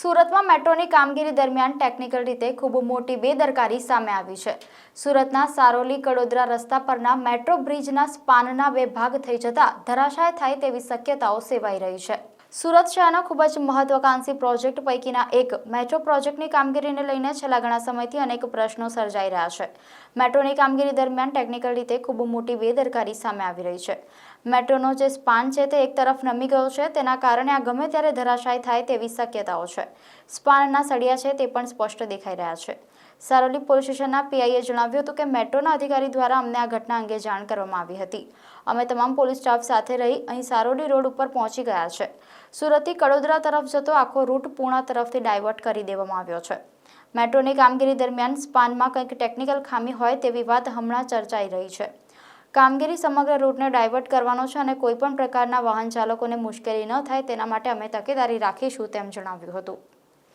સુરતમાં મેટ્રોની કામગીરી દરમિયાન ટેકનિકલ રીતે ખૂબ મોટી બેદરકારી સામે આવી છે. સુરતના સારોલી કડોદરા રસ્તા પરના મેટ્રો બ્રિજના સ્પાનના બે ભાગ થઈ જતા ધરાશાય થાય તેવી શક્યતાઓ સેવાઈ રહી છે. સુરત શહેરના ખૂબ જ મહત્વાકાંક્ષી પ્રોજેક્ટ પૈકીના એક મેટ્રો પ્રોજેક્ટની કામગીરીને લઈને છેલ્લા ઘણા સમયથી અનેક પ્રશ્નો સર્જાઈ રહ્યા છે. મેટ્રોની કામગીરી દરમિયાન ટેકનિકલ રીતે ખૂબ મોટી બેદરકારી સામે આવી રહી છે. મેટ્રોનો જે સ્પાન છે તે એક તરફ નમી ગયો છે, તેના કારણે આ ગમે ત્યારે ધરાશાય થાય તેવી શક્યતાઓ છે. સ્પાનના સળિયા છે તે પણ સ્પષ્ટ દેખાઈ રહ્યા છે. સારોલી પોલીસ સ્ટેશનના પીઆઈએ જણાવ્યું હતું કે મેટ્રોના અધિકારી દ્વારા અમને આ ઘટના અંગે જાણ કરવામાં આવી હતી. અમે તમામ પોલીસ સ્ટાફ સાથે રહી અહીં સારોલી રોડ ઉપર પહોંચી ગયા છે. સુરતથી કડોદરા તરફ જતો આખો રૂટ પૂર્ણા તરફથી ડાયવર્ટ કરી દેવામાં આવ્યો છે. મેટ્રોની કામગીરી દરમિયાન સ્પાનમાં કંઈક ટેકનિકલ ખામી હોય તેવી વાત હમણાં ચર્ચાઈ રહી છે. કામગીરી સમગ્ર રૂટને ડાયવર્ટ કરવાનો છે અને કોઈપણ પ્રકારના વાહન ચાલકોને મુશ્કેલી ન થાય તેના માટે અમે તકેદારી રાખીશું તેમ જણાવ્યું હતું.